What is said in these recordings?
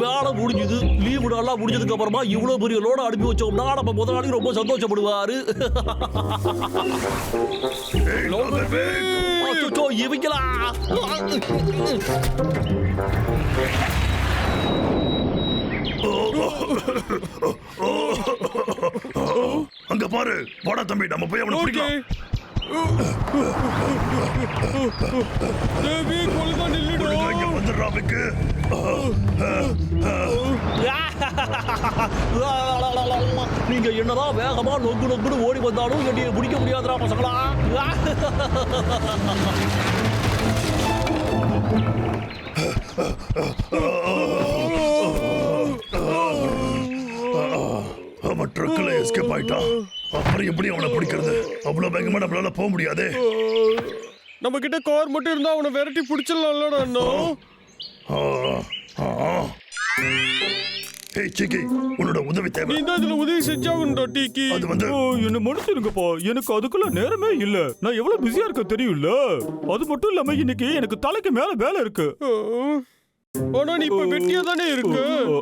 வேலை முடிஞ்சது. லீவு நாளா முடிஞ்சதுக்கு அப்புறமா இவ்வளவு பெரிய லோட அனுப்பி வச்சோம்னா நம்ம முதலாளி ரொம்ப சந்தோஷப்படுவாரு. இவங்களா? அங்க பாரு. வாடா தம்பி நம்ம போய் அவனை பிடிக்கலாம். தேவி கொள்கை ஒழுங்கா இங்க நில்லுடா வந்துடுறா விக்கு நீங்க என்னதான் வேகமா நொங்கு நொங்குன்னு ஓடி வந்தாலும் என்னைய பிடிக்க முடியாதுடா பசங்களா? அவன் ட்ரக்ல எஸ்கேப் ஆயிட்டான் அப்புறம் எப்படி அவனை பிடிக்கிறது? அவ்வளவு வேகமா நம்மளால போக முடியாதே. நம்ம கிட்ட கார் மட்டும் இருந்தா அவனை விரட்டி பிடிச்சிடலாம்லடா அண்ணா. ஏய் சிக்கி உன்னோட உதவி நீ தேவை தான் இதுல உதவி செஞ்சாகணும்டா டீக்கி? அது வந்து ஓ, என்ன மன்னிச்சிருங்கப்பா எனக்கு அதுக்குள்ள நேரமே இல்ல. நான் எவ்வளவு பிஸியா இருக்க தெரியும்ல? அது மட்டும் இல்லாம இன்னைக்கு எனக்கு தலைக்கு மேல வேலை இருக்கு. ஆனா நீ இப்ப வெட்டியா தானே இருக்க?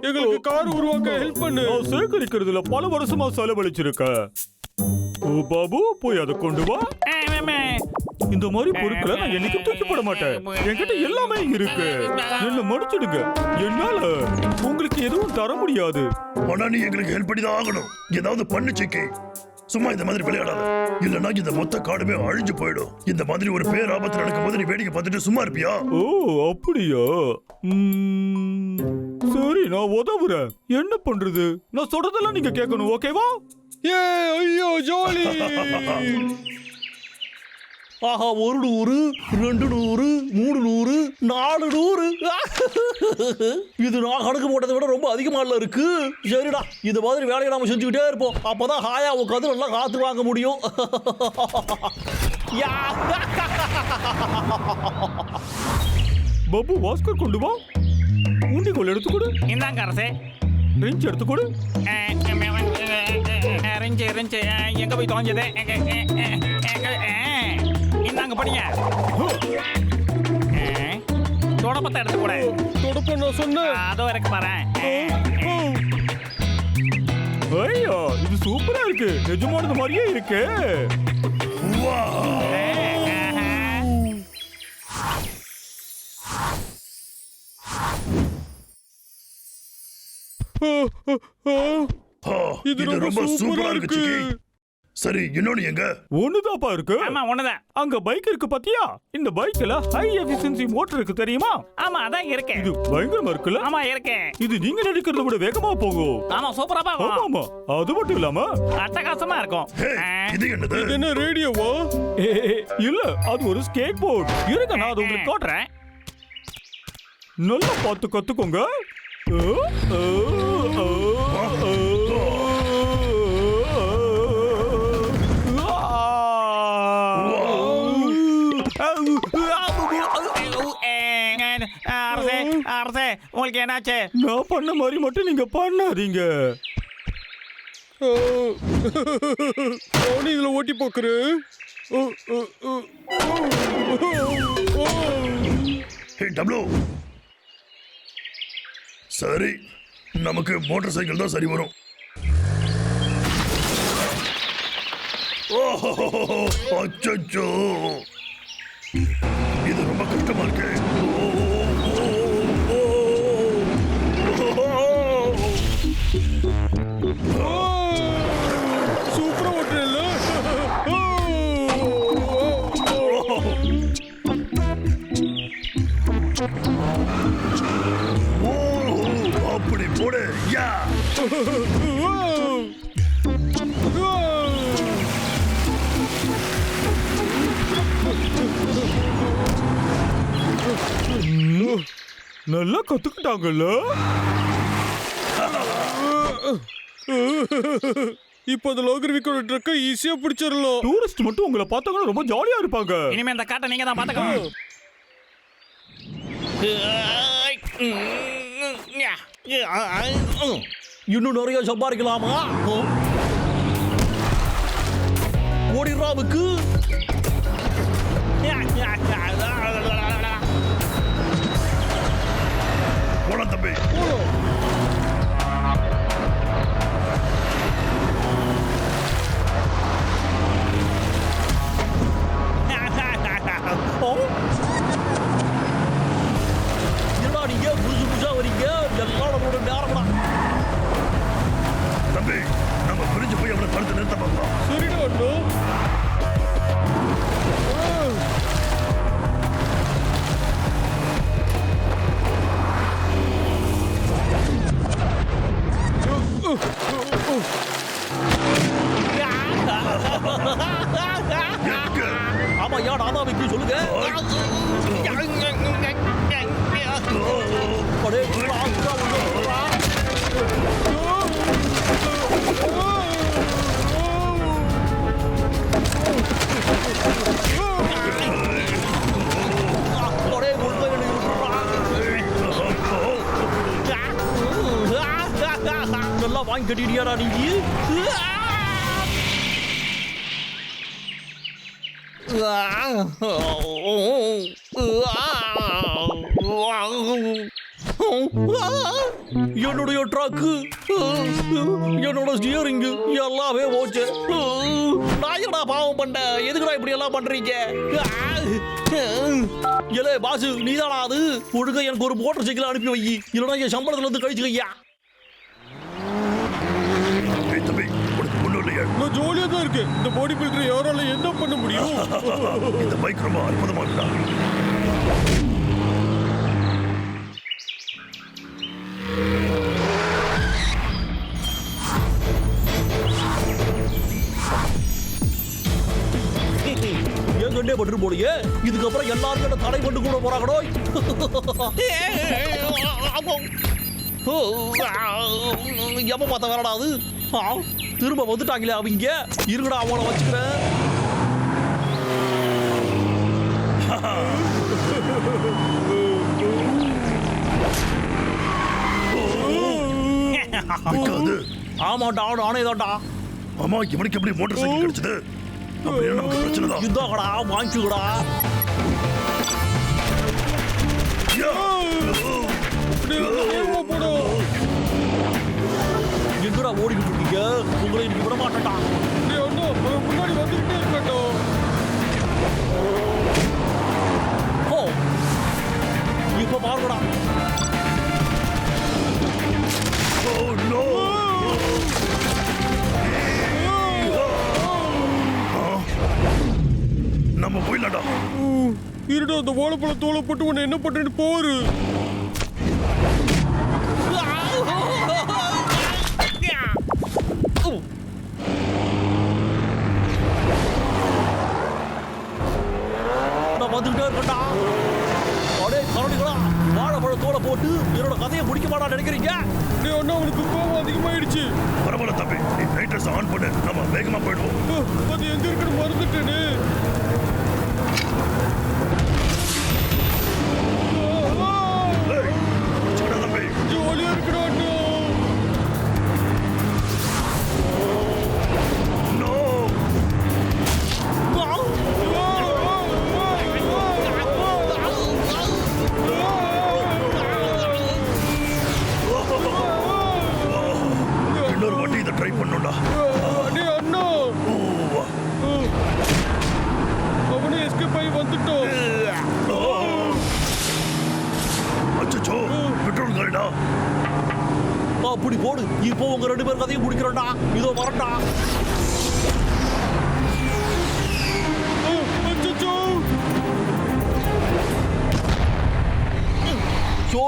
எங்களுக்கு கார் உருவாக்க ஹெல்ப் பண்ணு. நான் சேகரிக்கிறதுல பல வருஷமா செலவழிச்சிருக்கேன் ஓ பாபு போய் அதை கொண்டு வா. இந்த மாதிரி பொருட்களை நான் என்னைக்கும் தூக்கி போட மாட்டேன். என்கிட்ட எல்லாமே இருக்கு. என்ன மன்னிச்சிடுங்க. என்னால உங்களுக்கு எதுவும் தர முடியாது. ஆனா நீ எங்களுக்கு ஹெல்ப் பண்ணி தான் ஆகணும். ஏதாவது பண்ணு சிக்கி. சும்மா இந்த மாதிரி விளையாடாத. இல்லனா இந்த மொத்த காடுமே அழிஞ்சு போயிடும். இந்த மாதிரி ஒரு பேர் ஆபத்து நடக்கும்போது நீ வேடிக்கை பார்த்துட்டு சும்மா இருப்பியா? ஓ அப்படியா? சரி நான் உதவுறேன். என்ன பண்றது? நான் சொல்றதெல்லாம் நீங்க கேட்கணும் ஓகேவா? ஏ ஐயோ ஜாலி! ஆஹா ஒரு நூறு ரெண்டு நூறு மூணு நூறு நாலு நூறு. இது நான் கணக்கு போட்டதை விட ரொம்ப அதிகமால இருக்கு. சரிடா இந்த மாதிரி வேலையை நாம செஞ்சுக்கிட்டே இருப்போம். அப்பதான் ஹாயா உட்காந்து நல்லா காத்து வாங்க முடியும். யா. பப்பு வாஸ்கர் கொண்டு வா. ஊண்டிகோல் எடுத்து கொடு இந்தாங்க அரசே. ரெஞ்ச் எடுத்து கொடு ரெஞ்சு ரெஞ்சு. எங்க போய் தொலைஞ்சது? இந்தாங்க படிங்க. தொடப்பத்தை எடுத்து கூட தொடப்ப நான் சொன்னேன். அதோ இருக்கு பாரு. ஐயா இது சூப்பரா இருக்கு. நிஜமானது மாதிரியே இருக்கு. இது இது ரொம்ப சூப்பரா இருக்கு சரி இன்னொன்னு எங்க? ஒண்ணுதாப்பா இருக்கு? ஆமா ஒண்ணுதான். அங்க பைக் இருக்கு பாத்தியா? இந்த பைக்ல ஹை எஃபிஷியன்சி மோட்டர் இருக்கு தெரியுமா? ஆமா அதான் இருக்கு இது பயங்கரமா இருக்குல்ல? ஆமா இருக்கு இது நீங்க நினைக்கிறத விட வேகமா போகும். ஆமா சூப்பரா ஆமா பாக்கும் ஆமா அது மட்டும் இல்லாம அட்டகாசமா இருக்கும். இது என்னது? இது என்ன ரேடியோவா? ஏ, இல்ல அது ஒரு ஸ்கேட் போர்ட் இருங்க நான் அது உங்களுக்கு காட்டுறேன். நல்லா பார்த்து கத்துக்கோங்க. அரசே உங்களுக்கு என்னாச்சு? நான் பண்ண மாதிரி மட்டும் நீங்க பண்ணாதீங்க. நானும் இதுல ஓட்டி போக்குறேன் ஹே டப்ளு. சரி நமக்கு மோட்டார் சைக்கிள் தான் சரி வரும். ஓஹோ அச்சச்சோ. இது ரொம்ப கஷ்டமா இருக்கு. நல்லா கத்துக்கிட்டாங்கல்ல? இப்போ அந்த லோகர் விக்கோட ட்ரக்கை ஈஸியா பிடிச்சிடலாம் டூரிஸ்ட் மட்டும் உங்களை பார்த்தாங்கன்னா ரொம்ப ஜாலியா இருப்பாங்க. இனிமே இந்த காட்டை நீங்க தான் பாத்துக்கணும் இன்னும் நிறைய சம்பாதிக்கலாமா. ஓடிடுறாவுக்கு நேரம்டா தம்பி நம்ம பிரிஞ்சு போய் அவனை தடுத்து நிறுத்த பார்க்கலாம் சரிடா இழுத்துடுறா. நல்லா நீ? என்னுடைய ட்ரக்கு என்னோட ஸ்டியரிங் எல்லாமே போச்சு. நான் என்னடா பாவம் பண்ணேன் எதுக்குடா இப்படி எல்லாம் பண்றீங்க? ஏலே பாசு நீதானா அது? ஒழுங்க எனக்கு ஒரு மோட்டர் சைக்கிள் அனுப்பி வை. இல்லைன்னா என் சம்பளத்துல இருந்து கழிச்சுக்கையா ஏய் தம்பி உனக்கு ஒண்ணும் இல்லையா நான் ஜாலியா தான் இருக்கு இந்த பாடி பில்டர் யாரால என்ன பண்ண முடியும் இந்த பைக் ரொம்ப அற்புதமா இருக்கா போலியே இதுக்கப்புறம் எல்லாரும் என்ன தடை பண்ணி கூட போறாங்கடோ எப்ப பார்த்த வேறடா அது திரும்ப வந்துட்டாங்களே அவங்க. இருங்கடா அவங்கள வச்சுக்கிறேன். விற்காது ஆமாண்டா நானே தான்டா ஆமா இவனுக்கு எப்படி மோட்டார் சைக்கிள் கிடைச்சது? அப்படின்னா நமக்கு பிரச்சனை தான். இதாகடா வாங்கிக்கடா. எங்கடா ஓடிக்கிட்டு இருக்கீங்க உங்களை இன்னைக்கு விட மாட்டேன்டா முன்னாடி வந்துகிட்டே இருக்கான்டா. ஓ இப்ப Oh, no! ஆ. நம்ம போயிடலாம்டா இருடா அந்த வாழைப்பழ தோலை போட்டு உன்னை என்ன பண்றேன்னு போரு வந்துகிட்டே இருக்கேன்டா அடே கரடிகளா வாழைப்பழ தோலை போட்டு என்னோட கதையை முடிக்க மாட்டா நினைக்கிறீங்க? டேய் அண்ணா அவனுக்கு கோவம் அதிகமாயிடுச்சு. பரவாயில்ல தம்பி நீ லைட்டர்ஸ் ஆன் பண்ணு. நம்ம வேகமா போயிடுவோம். அது எங்க இருக்குன்னு மறந்துட்டேனே. ஜாலியா இருக்குடா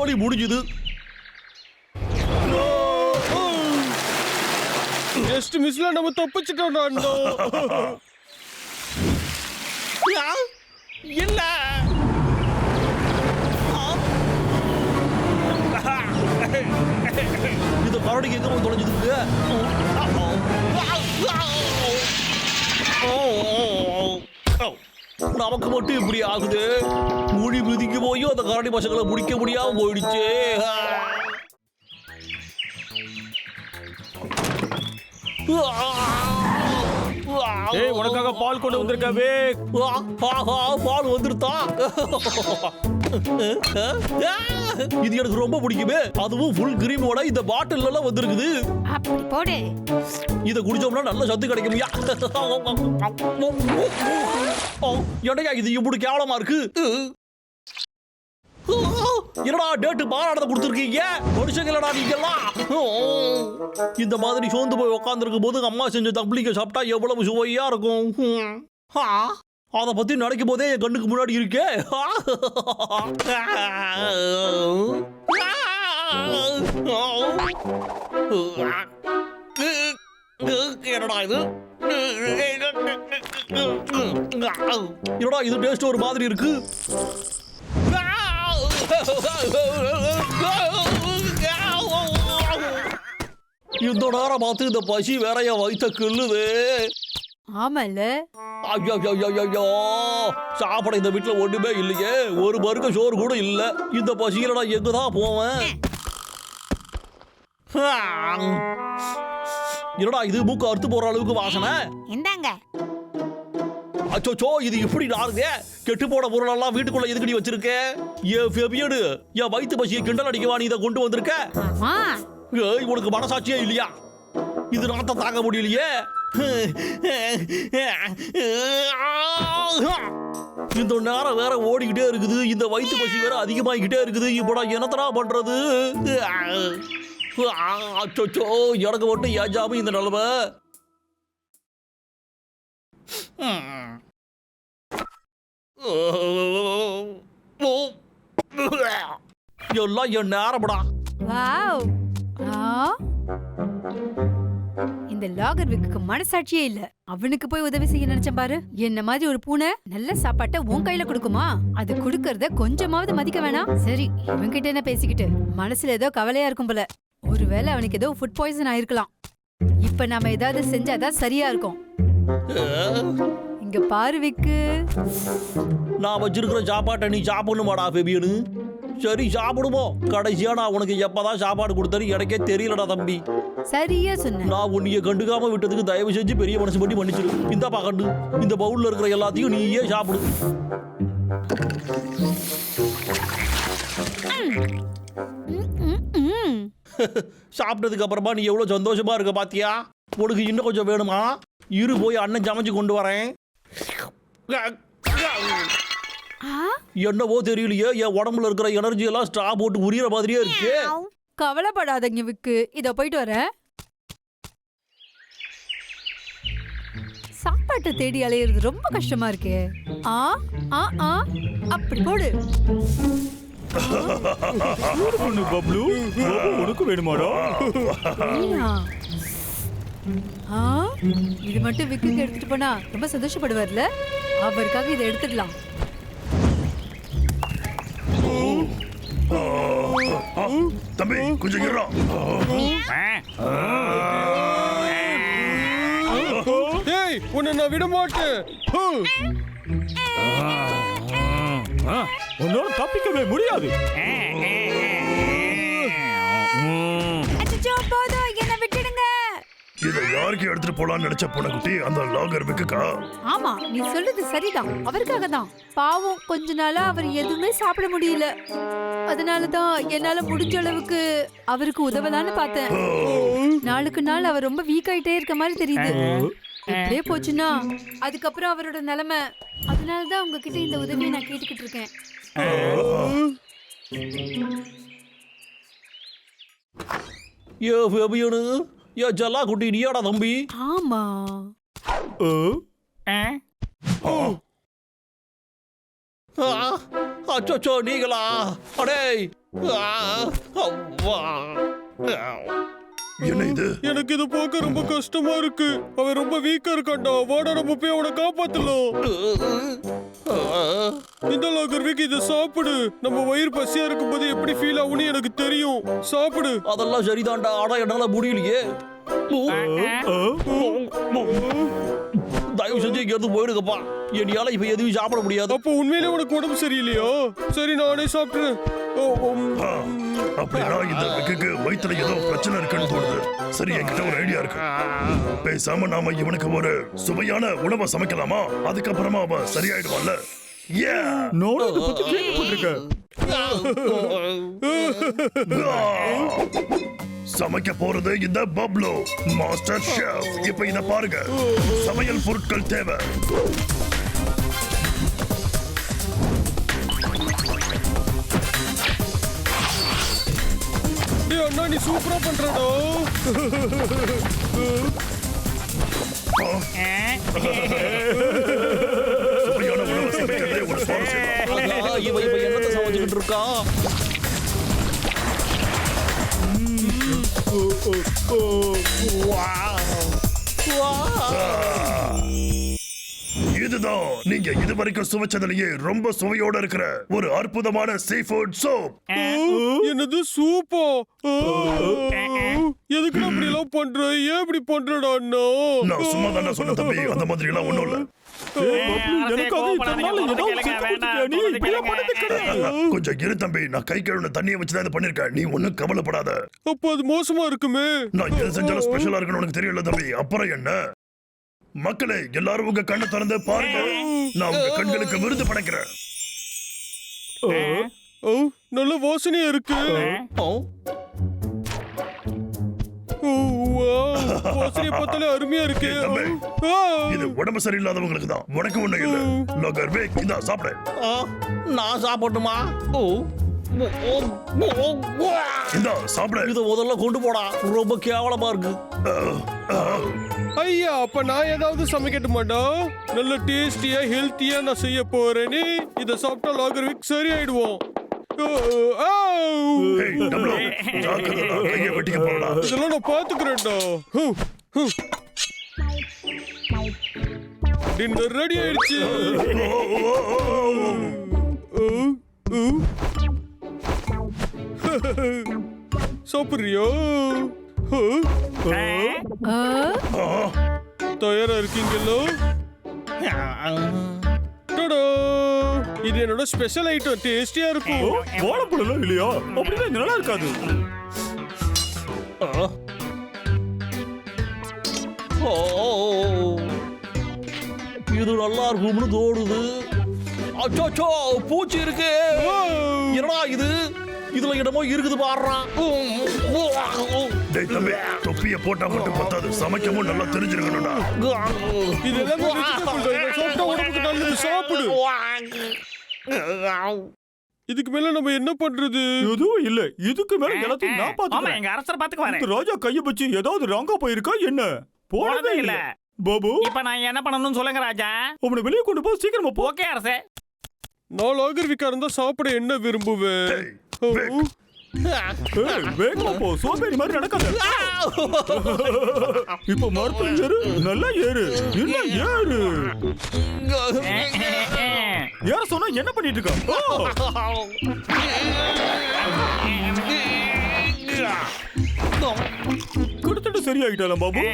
சோழி முடிஞ்சுது. ஜஸ்ட் மிஸ்ல நம்ம யா, இல்ல ஆ. இது கரடிக்கு எங்க போய் தொலைஞ்சதுக்கு நமக்கு மட்டும் இப்படி ஆகுது? முடி மிதிக்கு போயும் அந்த கரடி பசங்களை முடிக்க முடியாம போயிடுச்சு. ஏய் உனக்காக பால் கொண்டு வந்திருக்க வேக் ஆ, ஆ, ஆ, பால் வந்துருத்தா? இது எனக்கு ரொம்ப பிடிக்குமே. அதுவும் ஃபுல் கிரீமோட இந்த பாட்டில் எல்லாம் வந்திருக்குது. அப்படி போடு. இத குடிச்சோம்னா நல்ல சத்து கிடைக்கும்யா. என்னையா இது இப்படி கேவலமா இருக்கு என்னடா டேட்டு பாராடத்தை கொடுத்துருக்கீங்க மனுஷங்களடா நீங்கெல்லாம் இந்த மாதிரி சோர்ந்து போய் உட்காந்துருக்கும் போது அம்மா செஞ்ச தப்ளிக்க சாப்பிட்டா எவ்வளவு சுவையா இருக்கும் அதை பத்தி நினைக்கும் போதே என் கண்ணுக்கு முன்னாடி இருக்கே என்னடா இது என்னடா இது டேஸ்ட் ஒரு மாதிரி இருக்கு? இந்த நேரம் பார்த்து இந்த பசி வேற என் வயித்த கிள்ளுது. ஆமால ஐயோ ஐயோ, ஐயோ, ஐயோ. சாப்பிட இந்த வீட்டுல ஒண்ணுமே இல்லையே. ஒரு பருக்க சோறு கூட இல்ல. இந்த பசியில நான் எங்கதான் போவேன்? என்னடா இது மூக்கு அறுத்து போற அளவுக்கு வாசனை? இந்தாங்க. அச்சோச்சோ இது இப்படி நாருங்க கெட்டு போன பொருளெல்லாம் வீட்டுக்குள்ள எதுக்கு நீ வச்சிருக்க என் ஃபெபியடு என் வயிற்று பசியை கிண்டல் அடிக்கவா நீ இதை கொண்டு வந்திருக்க? ஏய் உனக்கு மனசாட்சியே இல்லையா? இது நாத்த தாங்க முடியலையே? இந்த நேரம் வேற ஓடிக்கிட்டே இருக்குது. இந்த வயிற்று பசி வேற அதிகமாகிக்கிட்டே இருக்குது. இப்போ நான் என்னத்தடா பண்றது? அச்சோச்சோ எனக்கு மட்டும் ஏன் இந்த நிலைமை? எல்லாம் என் நேரம்டா. வாவ். ஆ? இந்த லாகர் விக்குக்கு மனசாட்சியே இல்ல. அவனுக்கு போய் உதவி செய்ய நினைச்சேன் பாரு. என்ன மாதிரி ஒரு பூனை? நல்ல சாப்பாட்டை உன் கையில கொடுக்குமா? அது கொடுக்கறத கொஞ்சமாவது மதிக்க வேணாம். சரி இவன்கிட்ட என்ன பேசிக்கிட்டு? மனசுல ஏதோ கவலையா இருக்கும் போல. ஒருவேளை அவனுக்கு ஏதோ ஃபுட் பாய்சன் ஆயிருக்கலாம். இப்ப நாம ஏதாவது செஞ்சாதான் சரியா இருக்கும். இங்க பாரு விக்கு. நான் வச்சிருக்கிற சாப்பாட்டை நீ சாப்பிடணுமாடா ஃபெபியனு சரி சாப்பிடுவோம். கடைசியா நான் உனக்கு எப்பதான் சாப்பாடு கொடுத்தேன்னு எனக்கே தெரியலடா தம்பி. சரியா சொன்ன. நான் உன்னைய கண்டுக்காம விட்டதுக்கு தயவு செஞ்சு பெரிய மனசு பண்ணி மன்னிச்சிரு. இந்தாப்பா கண்டு இந்த பவுல்ல இருக்கிற எல்லாத்தையும் நீயே சாப்பிடு. சாப்பிட்டதுக்கு அப்புறமா நீ எவ்வளவு சந்தோஷமா இருக்க பாத்தியா? உனக்கு இன்னும் கொஞ்சம் வேணுமா? இரு போய் அண்ணன் சமைச்சு கொண்டு வரேன். ஆ? என்னவோ தெரியலையே என் உடம்புல இருக்கிற எனர்ஜி எல்லாம் ஸ்ட்ரா போட்டு உரியற மாதிரியே இருக்கு. கவலைப்படாதீங்க விக்கு. இத போயிட்டு வரேன். சாப்பாட்டை தேடி அலையிறது ரொம்ப கஷ்டமா இருக்கே. ஆ ஆ ஆ. அப்படி போடு. உனக்கு வேணுமாடா? இது மட்டும் விக்குக்கு எடுத்துட்டு போனா ரொம்ப சந்தோஷப்படுவார்ல? அவருக்காக இதை எடுத்துடலாம். தம்பி கொஞ்சம் இருடா டேய் உன்னை நான் விட மாட்டேன். ஹு. ஆ, உன்னால தப்பிக்கவே முடியாது. இதை யாருக்கு எடுத்துட்டு போலாம்னு நினைச்ச பொண்ணக்குட்டி அந்த லாகர் விக்குக்கா? ஆமா நீ சொல்றது சரிதான். அவருக்காக தான். பாவம் கொஞ்ச நாளா அவர் எதுவுமே சாப்பிட முடியல. அதனால தான் என்னால முடிஞ்ச அளவுக்கு அவருக்கு உதவலான்னு பார்த்தேன். நாளுக்கு நாள் அவர் ரொம்ப வீக் ஆயிட்டே இருக்க மாதிரி தெரியுது. இப்படியே போச்சுன்னா அதுக்கப்புறம் அவரோட நிலைமை அதனால தான் உங்ககிட்ட இந்த உதவியை நான் கேட்டுக்கிட்டு இருக்கேன். ஏ ஃபெபியனு ஏ ஜல்லா குட்டி நீயாடா தம்பி? ஆமா. ஆ, அச்சச்சோ நீங்களா? அடே. என்ன இது? எனக்கு இது போக்க ரொம்ப கஷ்டமா இருக்கு. அவன் ரொம்ப வீக்கா இருக்கான்டா. வாடா நம்ம போய் அவனை காப்பாத்தலாம். இந்த லாகர் இதை சாப்பிடு. நம்ம வயிறு பசியா இருக்கும்போது எப்படி ஃபீல் ஆகும்னு எனக்கு தெரியும். சாப்பிடு. அதெல்லாம் சரிதான்டா. ஆனா என்னால முடியலையே. தயவு செஞ்சு இங்க இருந்து போயிடுங்கப்பா. என்னால இப்ப எதுவும் சாப்பிட முடியாது. அப்போ உண்மையிலே உனக்கு உடம்பு சரியில்லையோ? சரி நானே சாப்பிட்டுறேன். அப்படின்னா இந்த விக்குக்கு வயித்துல ஏதோ பிரச்சனை இருக்குன்னு தோணுது. சரி என்கிட்ட ஒரு ஐடியா இருக்கு. பேசாம நாம இவனுக்கு ஒரு சுவையான உணவை சமைக்கலாமா? அதுக்கப்புறமா அவன் சரியாயிடுவான்ல. Yeah! சமைக்க போறது இந்த பப்ளோ. மாஸ்டர் ஷெஃப் இப்ப இத பாருங்க. சமையல் பொருட்கள் தேவை. அண்ணா நீ சூப்பரா பண்றடா. சுவையான உணவை சமைக்கிறதே ஒரு சுவாரஸ்யம். தான். ஆஹா, இவன் இப்ப என்னத்த சமைச்சுக்கிட்டு இருக்கான் இதுதான். நீங்க இதுவரைக்கும் சுவைச்சதுலயே ரொம்ப சுவையோட இருக்கிற ஒரு அற்புதமான சீ ஃபுட் சோப் என்னது சூப்பா? எதுக்கு அப்படி எல்லாம் பண்ற? ஏன் இப்படி பண்றடா அண்ணா? நான் சும்மா தானே சொன்ன தம்பி. அந்த மாதிரி எல்லாம் ஒண்ணும் இல்ல. கொஞ்சம் இரு தம்பி. நான் கை கழுவின தண்ணியை வச்சு தான் இதை பண்ணிருக்கேன் நீ ஒண்ணும் கவலைப்படாத. அப்போ அது மோசமா இருக்குமே? நான் எது செஞ்சாலும் ஸ்பெஷலா இருக்குன்னு உனக்கு தெரியல தம்பி. அப்புறம் என்ன? மக்களே எல்லாரும் உங்க கண்ணை திறந்து பாருங்க நான் உங்க கண்களுக்கு விருது படைக்கிறேன். ஓ நல்ல வாசனையா இருக்கு. வாசனையை பார்த்தாலே அருமையா இருக்கு. தம்பி. ஆ. இது உடம்பு சரியில்லாதவங்களுக்கு தான். உனக்கு ஒண்ணு இல்ல. லோகர் வே இந்தா சாப்பிடு. ஆ, நான் ஓ, ஓ. இந்தா சாப்பிடு. இத முதல்ல கொண்டு போடா. ரொம்ப கேவலமா இருக்கு. ஐயா அப்ப நான் ஏதாவது சமைக்கட்டுமாடா நல்ல டேஸ்டியா ஹெல்த்தியா நான் செய்ய போறேனே. இத சாப்பிட்டா லாகர் வீக் சரியாயிடுவோம் இதெல்லாம் நான் பாத்துக்கிறேன்டா. டின்னர் ரெடி ஆயிடுச்சு. சாப்பிடுறியோ? தயாரா இருக்கீங்களோ? டடா! இது என்னோட ஸ்பெஷல் ஐட்டம் டேஸ்டியா இருக்கும். வாழைப்பழம் இல்லையா? அப்படின்னா இது நல்லா இருக்காது. இது நல்லா இருக்கும்னு தோணுது. அச்சோ பூச்சி இருக்கு. என்னடா இது? இதுல என்னமோ இருக்குது பாடுறான் தம்பி தொப்பிய போட்டா மட்டும் பத்தாது. சமைக்கவும் நல்லா தெரிஞ்சிருக்கணும்டா. இது எல்லாமே vegetable தான். இதை சாப்பிட்டா உடம்புக்கு நல்லது சாப்பிடு. இதுக்கு மேல நம்ம என்ன பண்றது? எதுவும் இல்ல. இதுக்கு மேல எல்லாத்தையும் நான் ஆமா பாத்துக்கிறேன் எங்க அரசர் பாத்துக்குவாரு. இந்த ராஜா கைய வச்சு ஏதாவது ராங்கா போயிருக்கா என்ன? போனதே இல்ல. பாபு. இப்ப நான் என்ன பண்ணணும்னு சொல்லுங்க ராஜா. அவனை வெளியே கொண்டு போ சீக்கிரமா போ. ஓகே அரசே. நான் லாகர்விக்கா இருந்தா சாப்பிட என்ன விரும்புவேன்? வேகமா போ சோம்பேறி மாதிரி நடக்காத இப்ப மரத்துல ஏறு நல்லா ஏறு. என்ன ஏறு. ஏற சொன்னா என்ன பண்ணிட்டு இருக்க? கொடுத்துட்டு சரியாயிட்டாலாம் பாபு.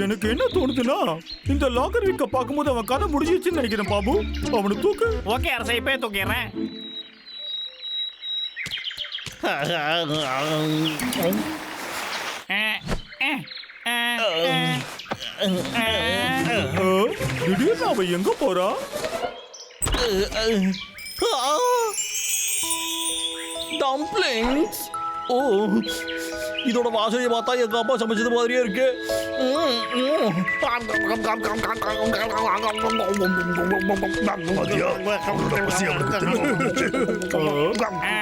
எனக்கு என்ன தோணுதுன்னா இந்த லாக்கர் வீக்க பார்க்கும்போது அவன் கதை முடிஞ்சிச்சுன்னு நினைக்கிறேன் பாபு. அவனை தூக்கு. ஓகே அரசே இப்பே தூக்கிடுறேன். ஆ? திடீர்னு அவன் எங்க போறான் டம்ப்ளிங்ஸ் ஓ. இதோட வாசனையை பார்த்தா எங்க அப்பா சமைச்சது மாதிரியே இருக்கு அவனுக்கு திரும்ப வந்துருச்சு. ஆ?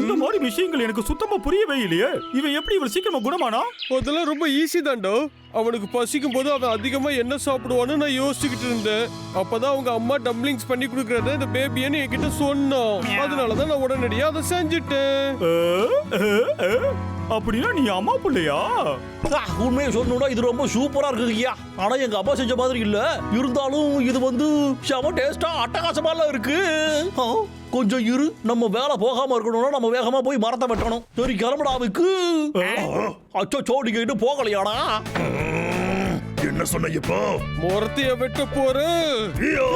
இந்த மாதிரி விஷயங்கள் எனக்கு சுத்தமா புரியவே இல்லையே. இவன் எப்படி இவ்வளவு சீக்கிரமா குணமானா? அதெல்லாம் ரொம்ப ஈஸி தான்டா. அவனுக்கு பசிக்கும் போது அவன் அதிகமா என்ன சாப்பிடுவான்னு நான் யோசிச்சுக்கிட்டு இருந்தேன். அப்பதான் அவங்க அம்மா டம்ப்ளிங்ஸ் பண்ணி கொடுக்கறத இந்த பேபின்னு என்கிட்ட சொன்னான். அதனாலதான் நான் உடனடியா அதை செஞ்சுட்டேன்? அப்படின்னா நீ அம்மா பிள்ளையா? உண்மையை சொல்லணும்னா இது ரொம்ப சூப்பரா இருக்குது ஐயா. ஆனா எங்க அப்பா செஞ்ச மாதிரி இல்ல. இருந்தாலும் இது வந்து செம டேஸ்டா அட்டகாசமாலாம் இருக்கு. கொஞ்சம் இரு நம்ம வேலை போகாம இருக்கணும்னா நம்ம வேகமா போய் மரத்தை வெட்டணும் சரி கிளம்புடாவுக்கு அச்சோ சோடி கேட்டு போகலையாடா என்ன சொன்ன இப்போ முறத்தைய வெட்ட ஐயோ!